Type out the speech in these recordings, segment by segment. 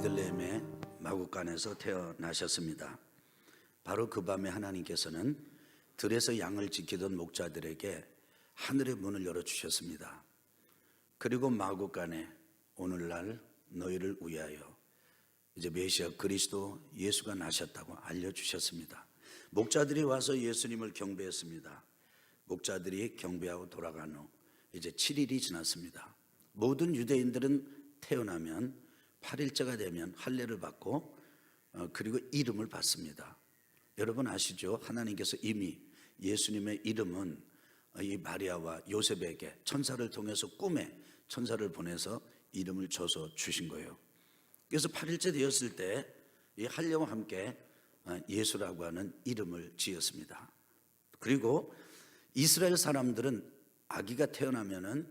베들레헴의 마국간에서 태어나셨습니다. 바로 그 밤에 하나님께서는 들에서 양을 지키던 목자들에게 하늘의 문을 열어 주셨습니다. 그리고 마국간에 오늘날 너희를 위하여 이제 메시아 그리스도 예수가 나셨다고 알려 주셨습니다. 목자들이 와서 예수님을 경배했습니다. 목자들이 경배하고 돌아간 후 이제 7일이 지났습니다. 모든 유대인들은 태어나면 8일째가 되면 할례를 받고 어, 그리고 이름을 받습니다. 여러분 아시죠? 하나님께서 이미 예수님의 이름은 이 마리아와 요셉에게 천사를 통해서 꿈에 천사를 보내서 이름을 줘서 주신 거예요. 그래서 8일째 되었을 때 이 할례와 함께 어, 예수라고 하는 이름을 지었습니다. 그리고 이스라엘 사람들은 아기가 태어나면은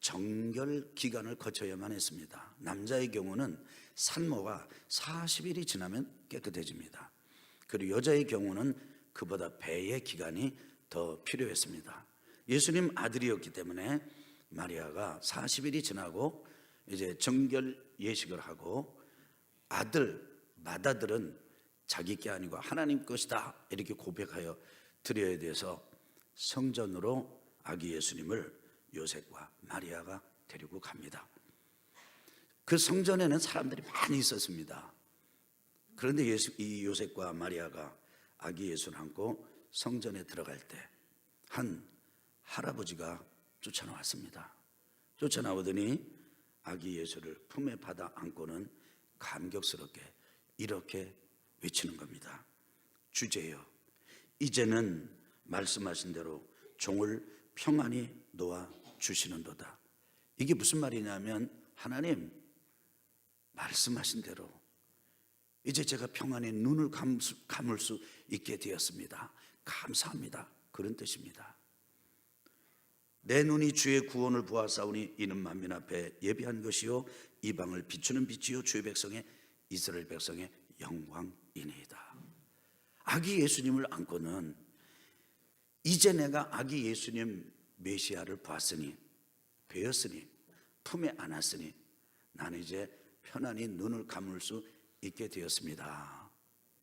정결 기간을 거쳐야만 했습니다. 남자의 경우는 산모가 40일이 지나면 깨끗해집니다. 그리고 여자의 경우는 그보다 배의 기간이 더 필요했습니다. 예수님 아들이었기 때문에 마리아가 40일이 지나고 이제 정결 예식을 하고 아들 맏아들은 자기 게 아니고 하나님 것이다 이렇게 고백하여 드려야 돼서 성전으로 아기 예수님을 요셉과 마리아가 데리고 갑니다. 그 성전에는 사람들이 많이 있었습니다. 그런데 예수, 이 요셉과 마리아가 아기 예수를 안고 성전에 들어갈 때 한 할아버지가 쫓아나왔습니다. 쫓아나오더니 아기 예수를 품에 받아 안고는 감격스럽게 이렇게 외치는 겁니다. 주제여, 이제는 말씀하신 대로 종을 평안히 놓아 주시는도다. 이게 무슨 말이냐면 하나님 말씀하신 대로 이제 제가 평안히 눈을 감, 감을 수 있게 되었습니다. 감사합니다. 그런 뜻입니다. 내 눈이 주의 구원을 보아사오니 이는 만민 앞에 예비한 것이요 이방을 비추는 빛이요 주의 백성의 이스라엘 백성의 영광이니이다. 아기 예수님을 안고는 이제 내가 아기 예수님 메시아를 봤으니 배웠으니 품에 안았으니 나는 이제 편안히 눈을 감을 수 있게 되었습니다.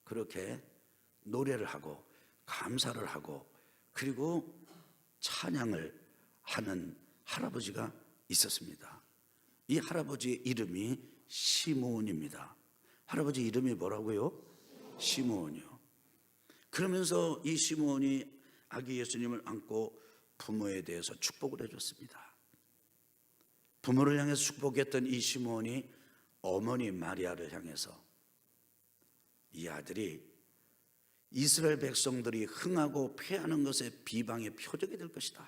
그렇게 노래를 하고 감사를 하고 그리고 찬양을 하는 할아버지가 있었습니다. 이 할아버지의 이름이 시므온입니다. 할아버지 이름이 뭐라고요? 시므온이요. 그러면서 이 시므온이 아기 예수님을 안고 부모에 대해서 축복을 해줬습니다. 부모를 향해서 축복했던 이 시므온이 어머니 마리아를 향해서 이 아들이 이스라엘 백성들이 흥하고 패하는 것의 비방의 표적이 될 것이다.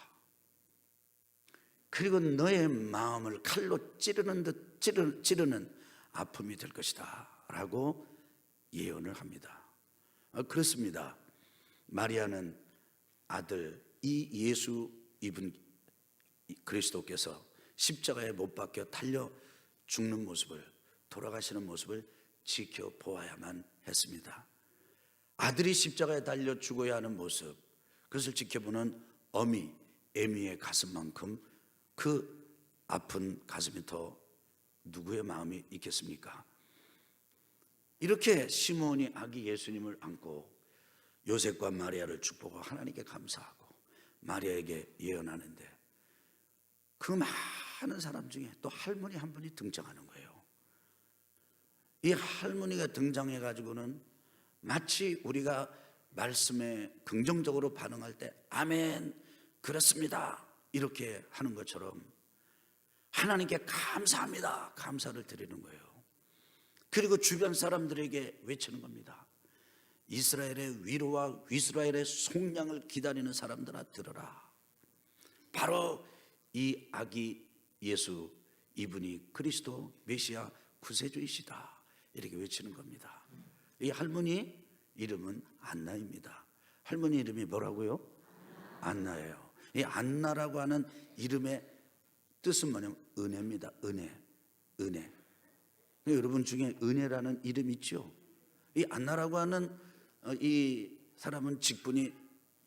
그리고 너의 마음을 칼로 찌르는 듯 찌르, 찌르는 아픔이 될 것이다. 라고 예언을 합니다. 아, 그렇습니다. 마리아는 아들 이 예수 입은 그리스도께서 십자가에 못 박혀 달려 죽는 모습을 돌아가시는 모습을 지켜보아야만 했습니다. 아들이 십자가에 달려 죽어야 하는 모습 그것을 지켜보는 어미 에미의 가슴만큼 그 아픈 가슴이 더 누구의 마음이 있겠습니까? 이렇게 시몬이 아기 예수님을 안고 요셉과 마리아를 축복하고 하나님께 감사하고 마리아에게 예언하는데 그 많은 사람 중에 또 할머니 한 분이 등장하는 거예요. 이 할머니가 등장해 가지고는 마치 우리가 말씀에 긍정적으로 반응할 때 아멘 그렇습니다 이렇게 하는 것처럼 하나님께 감사합니다 감사를 드리는 거예요. 그리고 주변 사람들에게 외치는 겁니다. 이스라엘의 위로와 이스라엘의 속량을 기다리는 사람들아 들어라. 바로 이 아기 예수 이분이 그리스도 메시아 구세주이시다. 이렇게 외치는 겁니다. 이 할머니 이름은 안나입니다. 할머니 이름이 뭐라고요? 안나예요. 이 안나라고 하는 이름의 뜻은 뭐냐면 은혜입니다. 은혜. 은혜. 여러분 중에 은혜라는 이름 있죠? 이 안나라고 하는 어, 이 사람은 직분이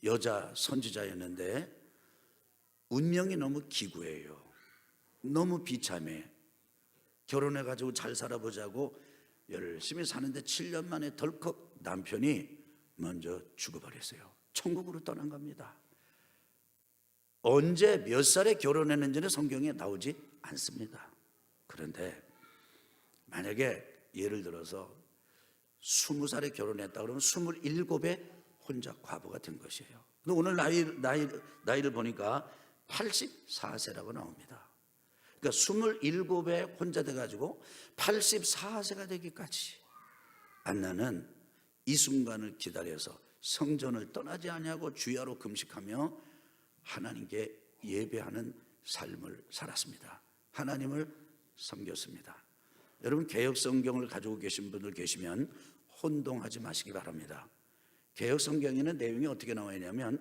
여자 선지자였는데 운명이 너무 기구해요. 너무 비참해. 결혼해가지고 잘 살아보자고 열심히 사는데 7년 만에 덜컥 남편이 먼저 죽어버렸어요. 천국으로 떠난 겁니다. 언제 몇 살에 결혼했는지는 성경에 나오지 않습니다. 그런데 만약에 예를 들어서 20살에 결혼했다 그러면 27에 혼자 과부가 된 것이에요. 근데 오늘 나이, 나이, 나이를 보니까 84세라고 나옵니다. 그러니까 27에 혼자 돼가지고 84세가 되기까지 안나는 이 순간을 기다려서 성전을 떠나지 아니하고 주야로 금식하며 하나님께 예배하는 삶을 살았습니다. 하나님을 섬겼습니다. 여러분 개혁 성경을 가지고 계신 분들 계시면 혼동하지 마시기 바랍니다. 개혁 성경에는 내용이 어떻게 나와 있냐면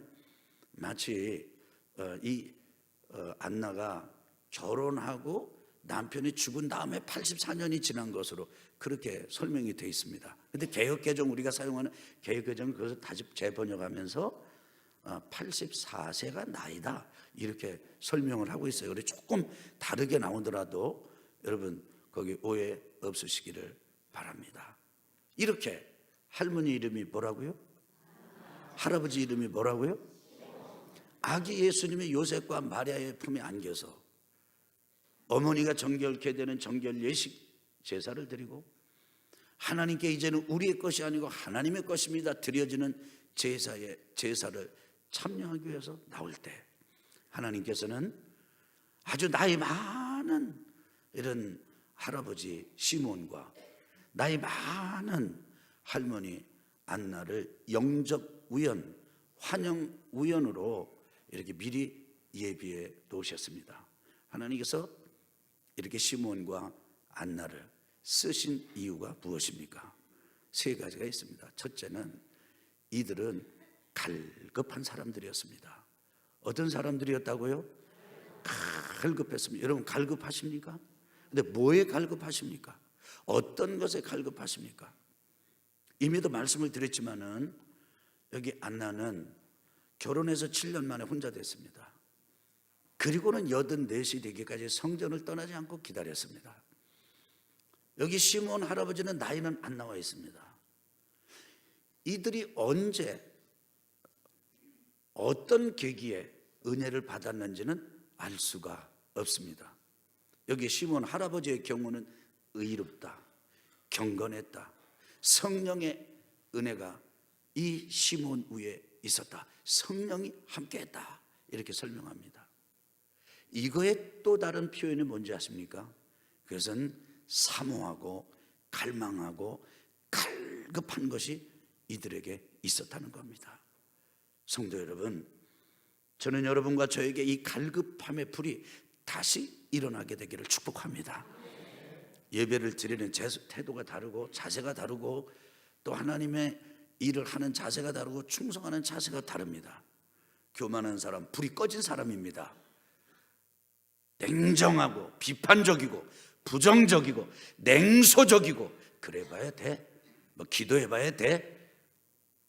마치 어, 이 어, 안나가 결혼하고 남편이 죽은 다음에 84년이 지난 것으로 그렇게 설명이 되어 있습니다. 근데 개혁 개정 우리가 사용하는 개혁 개정 그것을 다시 재번역하면서 84세가 나이다 이렇게 설명을 하고 있어요. 그래 조금 다르게 나오더라도 여러분 거기 오해 없으시기를 바랍니다. 이렇게 할머니 이름이 뭐라고요? 할아버지 이름이 뭐라고요? 아기 예수님이 요셉과 마리아의 품에 안겨서 어머니가 정결케 되는 정결 예식 제사를 드리고 하나님께 이제는 우리의 것이 아니고 하나님의 것입니다. 드려지는 제사의 제사를 참여하기 위해서 나올 때 하나님께서는 아주 나이 많은 이런 할아버지 시몬과 나이 많은 할머니 안나를 영적 우연, 환영 우연으로 이렇게 미리 예비해 놓으셨습니다. 하나님께서 이렇게 시몬과 안나를 쓰신 이유가 무엇입니까? 세 가지가 있습니다. 첫째는 이들은 갈급한 사람들이었습니다. 어떤 사람들이었다고요? 갈급했습니다. 여러분 갈급하십니까? 근데 뭐에 갈급하십니까? 어떤 것에 갈급하십니까? 이미도 말씀을 드렸지만은 여기 안나는 결혼해서 7년 만에 혼자 됐습니다. 그리고는 84시 되기까지 성전을 떠나지 않고 기다렸습니다. 여기 시몬 할아버지는 나이는 안 나와 있습니다. 이들이 언제 어떤 계기에 은혜를 받았는지는 알 수가 없습니다. 여기 시몬 할아버지의 경우는 의롭다, 경건했다, 성령의 은혜가 이 시몬 위에 있었다. 성령이 함께했다. 이렇게 설명합니다. 이거의 또 다른 표현이 뭔지 아십니까? 그것은 사모하고 갈망하고 갈급한 것이 이들에게 있었다는 겁니다. 성도 여러분, 저는 여러분과 저에게 이 갈급함의 불이 다시 일어나게 되기를 축복합니다. 예배를 드리는 태도가 다르고 자세가 다르고 또 하나님의 일을 하는 자세가 다르고 충성하는 자세가 다릅니다. 교만한 사람, 불이 꺼진 사람입니다. 냉정하고 비판적이고 부정적이고 냉소적이고 그래봐야 돼. 뭐 기도해봐야 돼.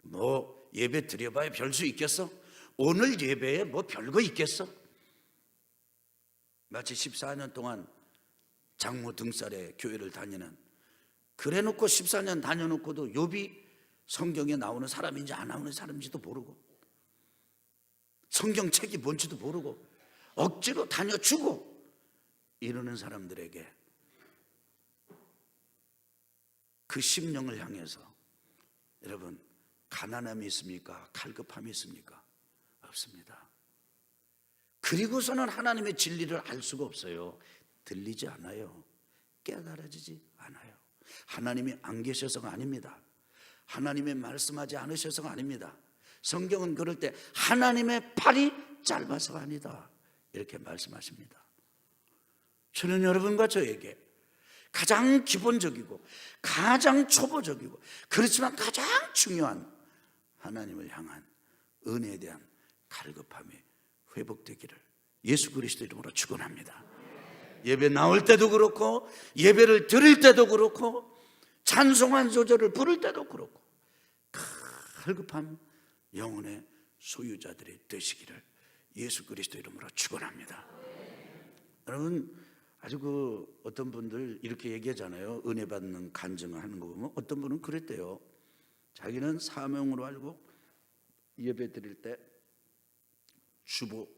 뭐 예배 드려봐야 별 수 있겠어? 오늘 예배에 뭐 별거 있겠어? 마치 14년 동안 장모 등살에 교회를 다니는 그래 놓고 14년 다녀 놓고도 욥이 성경에 나오는 사람인지 안 나오는 사람인지도 모르고 성경책이 뭔지도 모르고 억지로 다녀 주고 이러는 사람들에게 그 심령을 향해서 여러분 가난함이 있습니까? 갈급함이 있습니까? 없습니다. 그리고서는 하나님의 진리를 알 수가 없어요. 들리지 않아요. 깨달아지지 않아요. 하나님이 안 계셔서가 아닙니다. 하나님의 말씀하지 않으셔서가 아닙니다. 성경은 그럴 때 하나님의 팔이 짧아서가 아니다. 이렇게 말씀하십니다. 저는 여러분과 저에게 가장 기본적이고 가장 초보적이고 그렇지만 가장 중요한 하나님을 향한 은혜에 대한 갈급함이 회복되기를 예수 그리스도 이름으로 축원합니다. 예배 나올 때도 그렇고 예배를 드릴 때도 그렇고 찬송한 소절을 부를 때도 그렇고 갈급한 영혼의 소유자들이 되시기를 예수 그리스도 이름으로 축원합니다. 여러분 아주 그 어떤 분들 이렇게 얘기하잖아요. 은혜 받는 간증을 하는 거 보면 어떤 분은 그랬대요. 자기는 사명으로 알고 예배 드릴 때 주보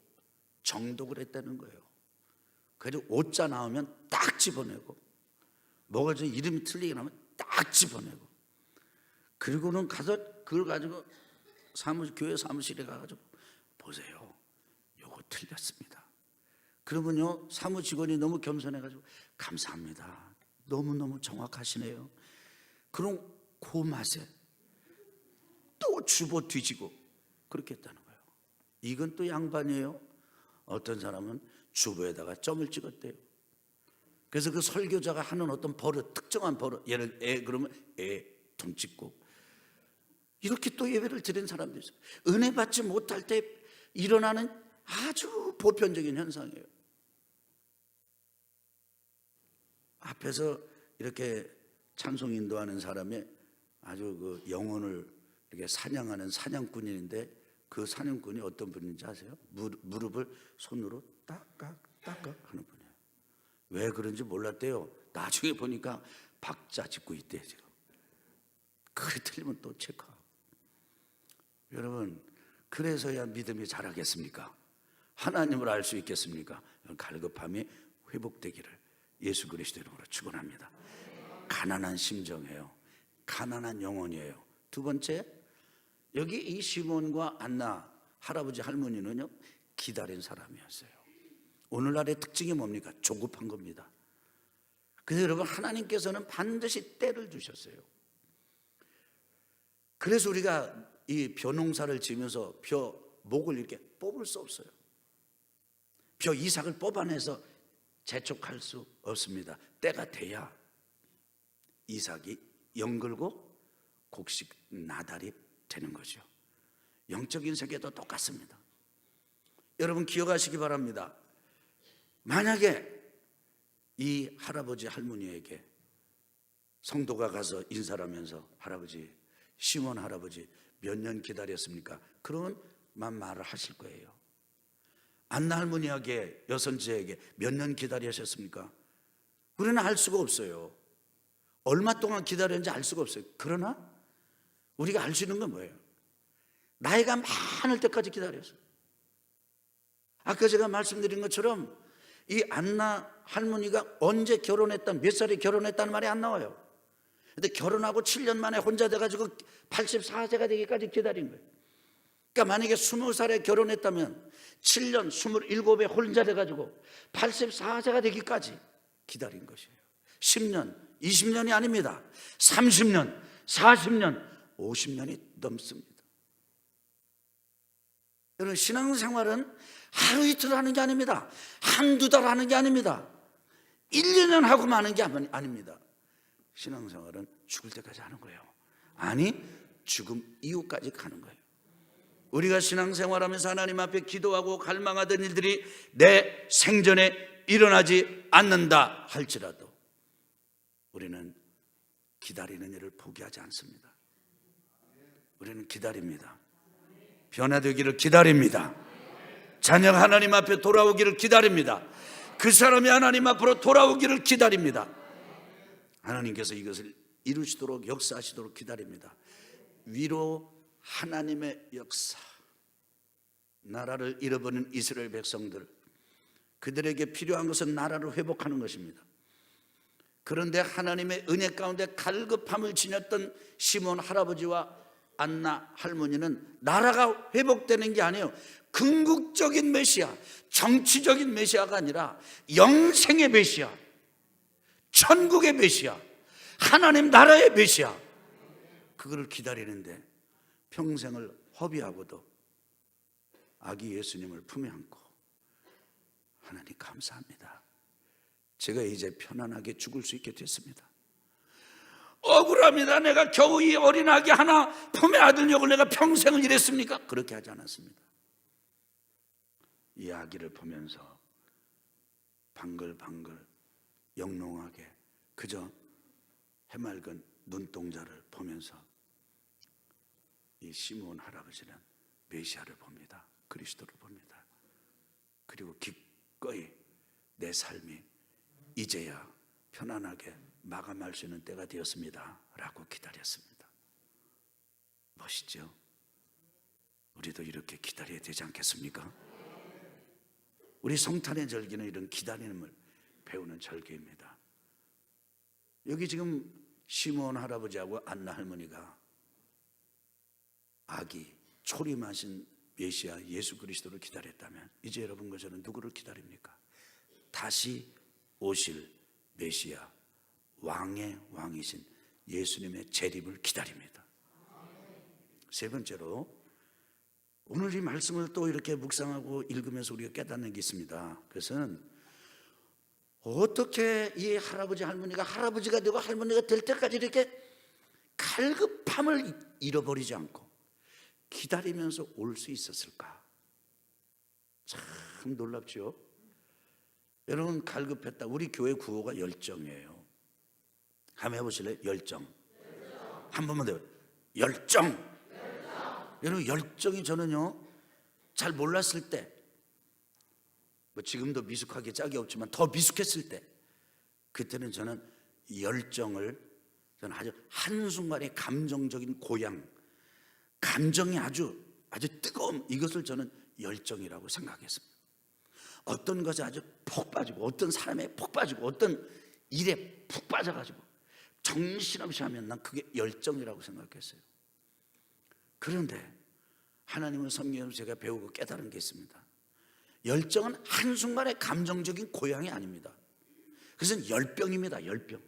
정독을 했다는 거예요. 그래서 오자 나오면 딱 집어내고 뭐가 좀 이름이 틀리게 나면 딱 집어내고 그리고는 가서 그걸 가지고 사무 교회 사무실에 가가지고 보세요. 요거 틀렸습니다. 그러면요 사무 직원이 너무 겸손해가지고 감사합니다. 너무 너무 정확하시네요. 그럼 그 맛에 또 주보 뒤지고 그렇게 했다는 거예요. 이건 또 양반이에요. 어떤 사람은 주보에다가 점을 찍었대요. 그래서 그 설교자가 하는 어떤 버릇, 특정한 버릇, 예를 애 그러면 애돈 찍고 이렇게 또 예배를 드린 사람도 있어요. 은혜 받지 못할 때 일어나는 아주 보편적인 현상이에요. 앞에서 이렇게 찬송 인도하는 사람의 아주 그 영혼을 이렇게 사냥하는 사냥꾼인데 그 사냥꾼이 어떤 분인지 아세요? 무릎, 무릎을 손으로 딱깍 딱깍 하는 분이에요. 왜 그런지 몰랐대요. 나중에 보니까 박자 짓고 있대요 지금. 그래 틀리면 또 체크하고. 여러분 그래서야 믿음이 자라겠습니까? 하나님을 알 수 있겠습니까? 갈급함이 회복되기를 예수 그리스도 이름으로 축원합니다. 가난한 심정이에요. 가난한 영혼이에요. 두 번째 여기 이 시몬과 안나 할아버지 할머니는요 기다린 사람이었어요. 오늘날의 특징이 뭡니까? 조급한 겁니다. 그래서 여러분 하나님께서는 반드시 때를 주셨어요. 그래서 우리가 이 벼농사를 지면서 벼 목을 이렇게 뽑을 수 없어요. 벼 이삭을 뽑아내서 재촉할 수 없습니다. 때가 돼야 이삭이 영글고 곡식 나달이 되는 거죠. 영적인 세계도 똑같습니다. 여러분 기억하시기 바랍니다. 만약에 이 할아버지 할머니에게 성도가 가서 인사를 하면서 할아버지 시몬 할아버지 몇 년 기다렸습니까? 만 말을 하실 거예요. 안나 할머니에게 여선지에게 몇 년 기다리셨습니까? 우리는 알 수가 없어요. 얼마 동안 기다렸는지 알 수가 없어요. 그러나 우리가 알 수 있는 건 뭐예요? 나이가 많을 때까지 기다렸어요. 아까 제가 말씀드린 것처럼 이 안나 할머니가 언제 결혼했다, 몇 살에 결혼했다는 말이 안 나와요. 근데 결혼하고 7년 만에 혼자 돼가지고 84세가 되기까지 기다린 거예요. 그러니까 만약에 20살에 결혼했다면 7년, 27에 혼자 돼가지고 84세가 되기까지 기다린 것이에요. 10년, 20년이 아닙니다. 30년, 40년, 50년이 넘습니다. 여러분, 신앙생활은 하루 이틀 하는 게 아닙니다. 한두 달 하는 게 아닙니다. 1, 2년 하고 마는 게 아닙니다. 신앙생활은 죽을 때까지 하는 거예요. 아니, 죽음 이후까지 가는 거예요. 우리가 신앙생활하면서 하나님 앞에 기도하고 갈망하던 일들이 내 생전에 일어나지 않는다 할지라도 우리는 기다리는 일을 포기하지 않습니다. 우리는 기다립니다. 변화되기를 기다립니다. 자녀가 하나님 앞에 돌아오기를 기다립니다. 그 사람이 하나님 앞으로 돌아오기를 기다립니다. 하나님께서 이것을 이루시도록 역사하시도록 기다립니다. 위로 하나님의 역사, 나라를 잃어버린 이스라엘 백성들, 그들에게 필요한 것은 나라를 회복하는 것입니다. 그런데 하나님의 은혜 가운데 갈급함을 지녔던 시몬 할아버지와 안나 할머니는 나라가 회복되는 게 아니에요. 궁극적인 메시아, 정치적인 메시아가 아니라 영생의 메시아, 천국의 메시아, 하나님 나라의 메시아, 그거를 기다리는데 평생을 허비하고도 아기 예수님을 품에 안고 하나님 감사합니다. 제가 이제 편안하게 죽을 수 있게 됐습니다. 억울합니다. 내가 겨우 이 어린 아기 하나 품에 안을 역을 내가 평생을 일했습니까? 그렇게 하지 않았습니다. 이 아기를 보면서 방글방글 영롱하게 그저 해맑은 눈동자를 보면서 이 시몬 할아버지는 메시아를 봅니다. 그리스도를 봅니다. 그리고 기꺼이 내 삶이 이제야 편안하게 마감할 수 있는 때가 되었습니다. 라고 기다렸습니다. 멋있죠? 우리도 이렇게 기다려야 되지 않겠습니까? 우리 성탄의 절기는 이런 기다림을 배우는 절기입니다. 여기 지금 시몬 할아버지하고 안나 할머니가 아기 초림하신 메시아 예수 그리스도를 기다렸다면 이제 여러분과 저는 누구를 기다립니까? 다시 오실 메시아 왕의 왕이신 예수님의 재림을 기다립니다. 세 번째로 오늘 이 말씀을 또 이렇게 묵상하고 읽으면서 우리가 깨닫는 게 있습니다. 그것은 어떻게 이 할아버지 할머니가 할아버지가 되고 할머니가 될 때까지 이렇게 갈급함을 잃어버리지 않고 기다리면서 올 수 있었을까? 참 놀랍죠. 여러분 갈급했다. 우리 교회 구호가 열정이에요. 한번 해보실래요? 열정. 한 번만 더. 열정. 여러분 열정이 저는요 잘 몰랐을 때, 뭐 지금도 미숙하게 짝이 없지만 더 미숙했을 때, 그때는 저는 열정을 저는 아주 한 순간의 감정적인 고양, 감정이 아주 아주 뜨거움 이것을 저는 열정이라고 생각했습니다. 어떤 것에 아주 폭 빠지고 어떤 사람에 폭 빠지고 어떤 일에 푹 빠져가지고 정신없이 하면 난 그게 열정이라고 생각했어요. 그런데 하나님은 성경에서 제가 배우고 깨달은 게 있습니다. 열정은 한순간의 감정적인 고향이 아닙니다. 그것은 열병입니다. 열병.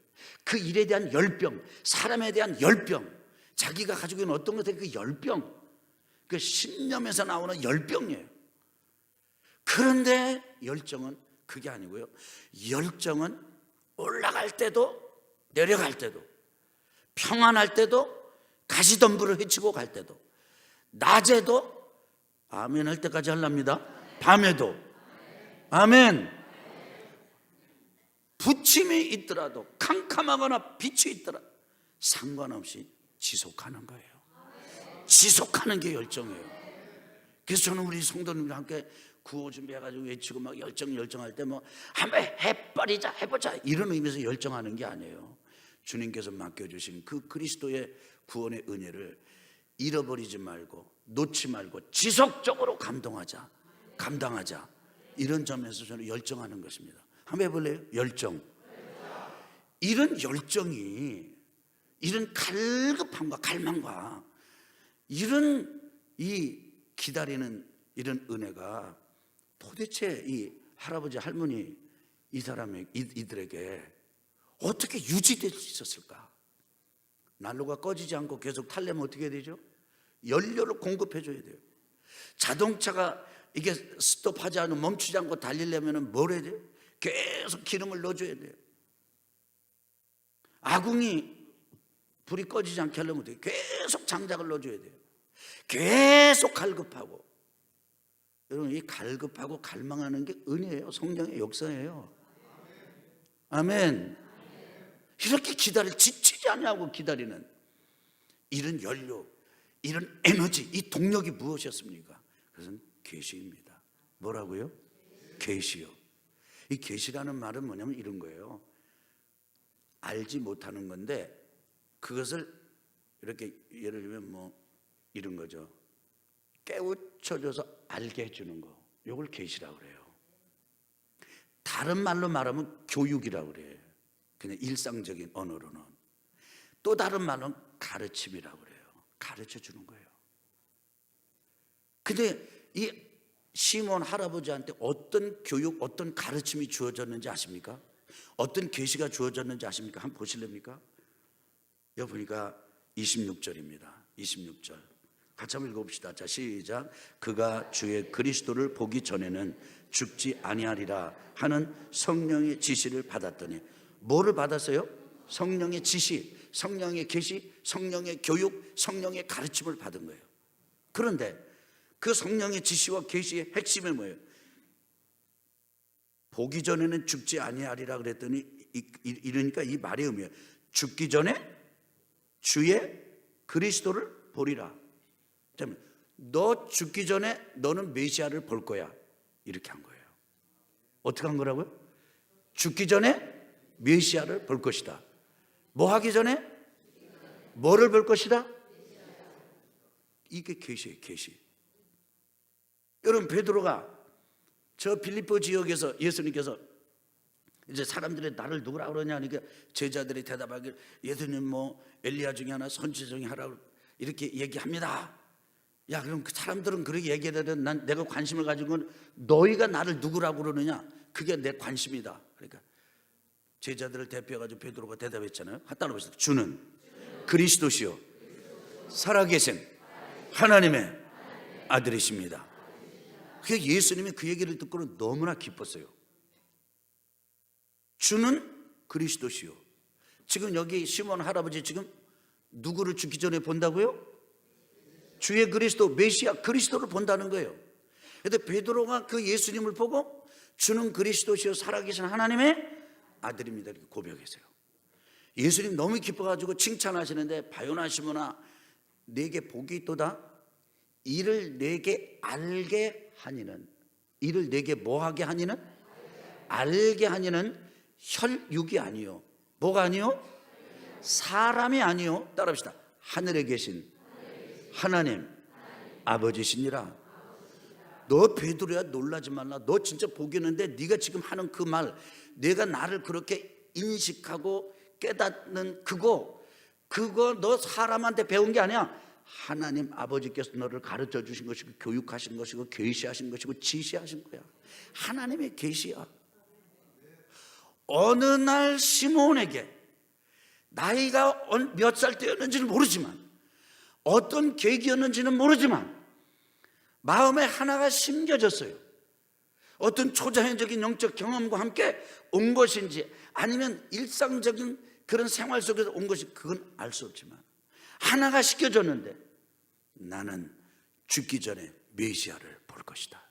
그 일에 대한 열병, 사람에 대한 열병, 자기가 가지고 있는 어떤 것에 그 열병, 그 신념에서 나오는 열병이에요. 그런데 열정은 그게 아니고요. 열정은 올라갈 때도 내려갈 때도 평안할 때도 가시덤불을 헤치고 갈 때도 낮에도 아멘 할 때까지 하랍니다. 밤에도 아멘. 부침이 있더라도 캄캄하거나 빛이 있더라 상관없이 지속하는 거예요. 지속하는 게 열정이에요. 그래서 저는 우리 성도님과 함께 구호 준비해가지고 외치고 막 열정 열정할 때 뭐 한번 해버리자 해보자 이런 의미에서 열정하는 게 아니에요. 주님께서 맡겨주신 그 그리스도의 구원의 은혜를 잃어버리지 말고 놓지 말고 지속적으로 감동하자 감당하자 이런 점에서 저는 열정하는 것입니다. 한번 해볼래요? 열정. 이런 열정이 이런 갈급함과 갈망과 이런 이 기다리는 이런 은혜가 도대체 이 할아버지 할머니 이 사람의 이- 이들에게 어떻게 유지될 수 있었을까? 난로가 꺼지지 않고 계속 탈려면 어떻게 되죠? 연료를 공급해 줘야 돼요. 자동차가 이게 스톱하지 않고 멈추지 않고 달리려면 뭘 해야 돼요? 계속 기름을 넣어줘야 돼요. 아궁이 불이 꺼지지 않게 하려면 어떻게? 계속 장작을 넣어줘야 돼요. 계속 갈급하고 여러분 이 갈급하고 갈망하는 게 은혜예요. 성령의 역사예요. 아멘. 이렇게 기다릴 지치지 않냐고 기다리는 이런 연료, 이런 에너지, 이 동력이 무엇이었습니까? 그것은 계시입니다. 뭐라고요? 계시요. 이 계시라는 말은 뭐냐면 이런 거예요. 알지 못하는 건데 그것을 이렇게 예를 들면 뭐 이런 거죠. 깨우쳐줘서 알게 해주는 거. 이걸 계시라고 그래요. 다른 말로 말하면 교육이라고 그래요. 그냥 일상적인 언어로는. 또 다른 말은 가르침이라고 그래요. 가르쳐 주는 거예요. 근데 이 시몬 할아버지한테 어떤 교육, 어떤 가르침이 주어졌는지 아십니까? 어떤 계시가 주어졌는지 아십니까? 한번 보실랍니까? 여기 보니까 26절입니다. 26절. 같이 한번 읽어봅시다. 자, 시작. 그가 주의 그리스도를 보기 전에는 죽지 아니하리라 하는 성령의 지시를 받았더니 뭐를 받았어요? 성령의 지시, 성령의 계시, 성령의 교육, 성령의 가르침을 받은 거예요. 그런데 그 성령의 지시와 계시의 핵심이 뭐예요? 보기 전에는 죽지 아니하리라 그랬더니 이러니까 이 말의 의미예요. 죽기 전에 주의 그리스도를 보리라. 너 죽기 전에 너는 메시아를 볼 거야. 이렇게 한 거예요. 어떻게 한 거라고요? 죽기 전에 메시아를 볼 것이다. 뭐 하기 전에 뭐를 볼 것이다? 이게 계시예요, 계시. 여러분 베드로가 저 빌립보 지역에서 예수님께서 이제 사람들이 나를 누구라 그러냐 하니까 제자들이 대답하길 예수님 뭐 엘리야 중에 하나 선지 중에 하나 이렇게 얘기합니다. 야 그럼 그 사람들은 그렇게 얘기하면 난 내가 관심을 가지고 너희가 나를 누구라고 그러느냐 그게 내 관심이다. 그러니까 제자들을 대표해가지고 베드로가 대답했잖아요. 따라 보세요. 주는 그리스도시요 살아계신 하나님의 아들이십니다. 그 예수님이 그 얘기를 듣고는 너무나 기뻤어요. 주는 그리스도시요. 지금 여기 시몬 할아버지 지금 누구를 죽기 전에 본다고요? 주의 그리스도 메시아 그리스도를 본다는 거예요. 근데 베드로가 그 예수님을 보고 주는 그리스도시요 살아계신 하나님의 아들입니다. 이렇게 고백했어요. 예수님 너무 기뻐가지고 칭찬하시는데 바요나 시모나 내게 복이 있도다? 이를 내게 알게 하니는 이를 내게 뭐하게 하니는? 알게 하니는 혈육이 아니요. 뭐가 아니요? 사람이 아니요. 따라합시다. 하늘에 계신 하나님 아버지시니라 너 베드로야 놀라지 말라. 너 진짜 보겠는데 네가 지금 하는 그말 내가 나를 그렇게 인식하고 깨닫는 그거 그거 너 사람한테 배운 게 아니야. 하나님 아버지께서 너를 가르쳐 주신 것이고 교육하신 것이고 계시하신 것이고 지시하신 거야. 하나님의 계시야. 어느 날 시몬에게 나이가 몇 살 때였는지는 모르지만 어떤 계기였는지는 모르지만 마음에 하나가 심겨졌어요. 어떤 초자연적인 영적 경험과 함께 온 것인지 아니면 일상적인 그런 생활 속에서 온 것이 그건 알 수 없지만 하나가 시켜졌는데 나는 죽기 전에 메시아를 볼 것이다.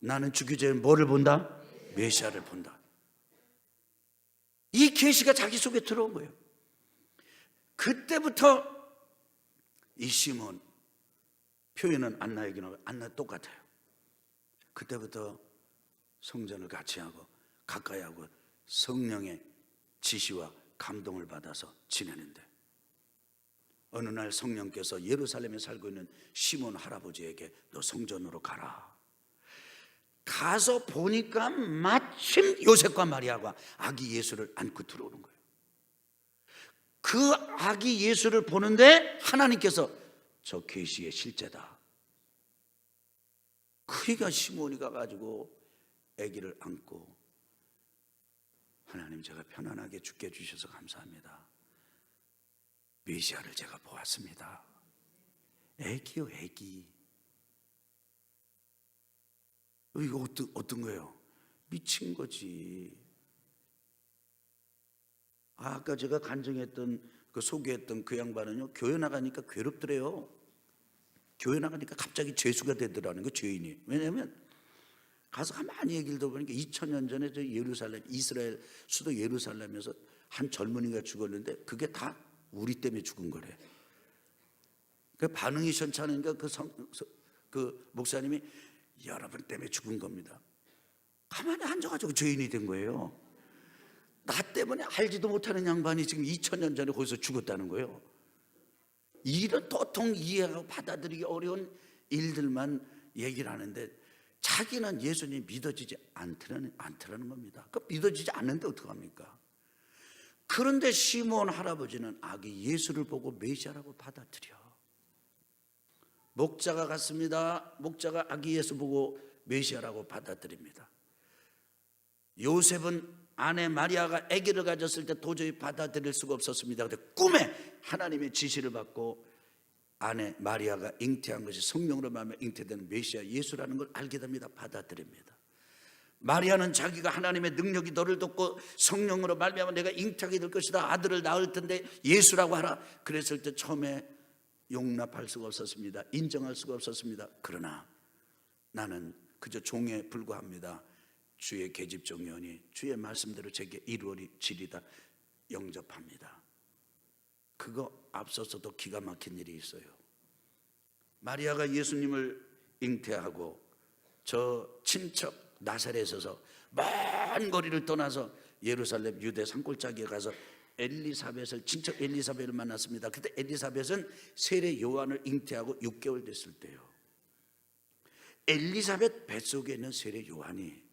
나는 죽기 전에 뭐를 본다? 메시아를 본다. 이 계시가 자기 속에 들어온 거예요. 그때부터 이 시몬 표현은 안나에게는 안나 똑같아요. 그때부터 성전을 같이 하고 가까이 하고 성령의 지시와 감동을 받아서 지내는데 어느 날 성령께서 예루살렘에 살고 있는 시몬 할아버지에게 너 성전으로 가라. 가서 보니까 마침 요셉과 마리아가 아기 예수를 안고 들어오는 거예요. 그 아기 예수를 보는데 하나님께서 저 계시의 실제다. 그이가 시몬이 가 가지고 아기를 안고 하나님 제가 편안하게 죽게 해주셔서 감사합니다. 메시아를 제가 보았습니다. 애기요 애기. 이거 어떤, 어떤 거예요? 미친 거지. 아, 아까 제가 간증했던 그 소개했던 그 양반은요 교회 나가니까 괴롭더래요. 교회 나가니까 갑자기 죄수가 되더라는 거 죄인이. 왜냐하면 가서 가만히 얘기를 들어보니까 2000년 전에 저 예루살렘 이스라엘 수도 예루살렘에서 한 젊은이가 죽었는데 그게 다 우리 때문에 죽은 거래. 그 반응이 시원찮으니까 그, 성, 그 목사님이 여러분 때문에 죽은 겁니다. 가만히 앉아가지고 죄인이 된 거예요. 나 때문에 알지도 못하는 양반이 지금 2000년 전에 거기서 죽었다는 거예요. 이런 도통 이해하고 받아들이기 어려운 일들만 얘기를 하는데 자기는 예수님 믿어지지 않더라는, 않더라는 겁니다. 그 믿어지지 않는데 어떡합니까? 그런데 시몬 할아버지는 아기 예수를 보고 메시아라고 받아들여. 목자가 갔습니다. 목자가 아기 예수 보고 메시아라고 받아들입니다. 요셉은 아내 마리아가 아기를 가졌을 때 도저히 받아들일 수가 없었습니다. 근데 꿈에 하나님의 지시를 받고 아내 마리아가 잉태한 것이 성령으로 말하며 잉태되는 메시아 예수라는 걸 알게 됩니다. 받아들입니다. 마리아는 자기가 하나님의 능력이 너를 돕고 성령으로 말미암아 내가 잉태하게 될 것이다. 아들을 낳을 텐데 예수라고 하라. 그랬을 때 처음에 용납할 수가 없었습니다. 인정할 수가 없었습니다. 그러나 나는 그저 종에 불과합니다. 주의 계집종이오니 주의 말씀대로 제게 이루어지리다 영접합니다. 그거 앞서서도 기가 막힌 일이 있어요. 마리아가 예수님을 잉태하고 저 친척 나사렛에서 먼 거리를 떠나서 예루살렘 유대 산골짜기에 가서 엘리사벳을 친척 엘리사벳을 만났습니다. 그때 엘리사벳은 세례 요한을 잉태하고 6개월 됐을 때요. 엘리사벳 뱃속에 있는 세례 요한이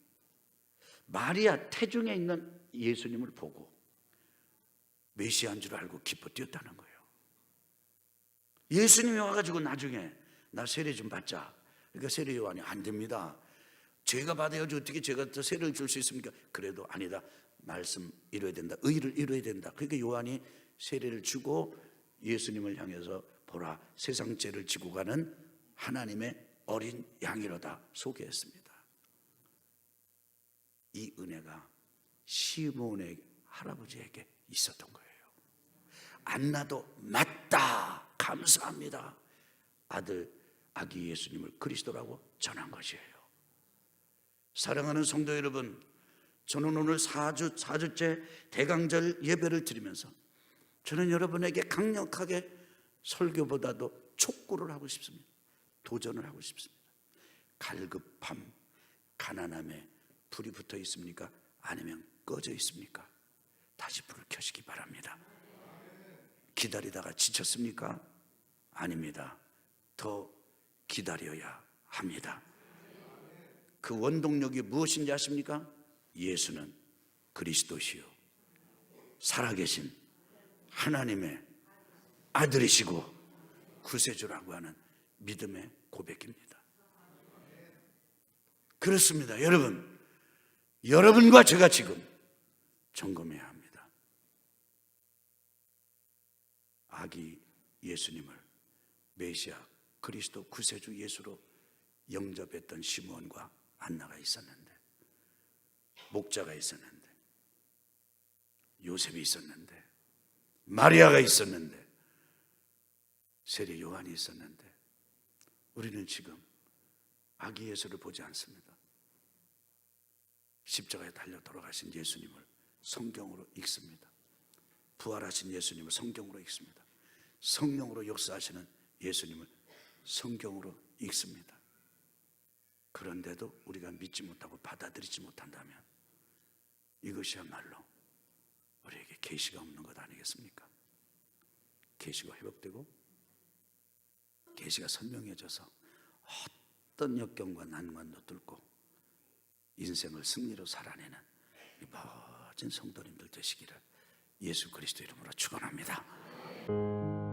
마리아 태중에 있는 예수님을 보고 메시아인 줄 알고 기뻐 뛰었다는 거예요. 예수님이 와가지고 나중에 나 세례 좀 받자. 그러니까 세례 요한이 안 됩니다. 제가 받아야지 어떻게 제가 더 세례를 줄 수 있습니까? 그래도 아니다. 말씀 이뤄야 된다. 의를 이뤄야 된다. 그러니까 요한이 세례를 주고 예수님을 향해서 보라 세상 죄를 지고 가는 하나님의 어린 양이로다 소개했습니다. 이 은혜가 시몬의 할아버지에게 있었던 거예요. 안나도 맞다. 감사합니다. 아들 아기 예수님을 그리스도라고 전한 것이에요. 사랑하는 성도 여러분, 저는 오늘 4주, 4주째 대강절 예배를 드리면서 저는 여러분에게 강력하게 설교보다도 촉구를 하고 싶습니다. 도전을 하고 싶습니다. 갈급함, 가난함에 불이 붙어 있습니까? 아니면 꺼져 있습니까? 다시 불을 켜시기 바랍니다. 기다리다가 지쳤습니까? 아닙니다. 더 기다려야 합니다. 그 원동력이 무엇인지 아십니까? 예수는 그리스도시요. 살아계신 하나님의 아들이시고 구세주라고 하는 믿음의 고백입니다. 그렇습니다. 여러분, 여러분과 제가 지금 점검해야 합니다. 아기 예수님을 메시아 그리스도 구세주 예수로 영접했던 시므온과 안나가 있었는데 목자가 있었는데 요셉이 있었는데 마리아가 있었는데 세례 요한이 있었는데 우리는 지금 아기 예수를 보지 않습니다. 십자가에 달려 돌아가신 예수님을 성경으로 읽습니다. 부활하신 예수님을 성경으로 읽습니다. 성령으로 역사하시는 예수님을 성경으로 읽습니다. 그런데도 우리가 믿지 못하고 받아들이지 못한다면 이것이야말로 우리에게 계시가 없는 것 아니겠습니까? 계시가 회복되고 계시가 선명해져서 어떤 역경과 난관도 뚫고 인생을 승리로 살아내는 이 멋진 성도님들 되시기를 예수 그리스도 이름으로 축원합니다.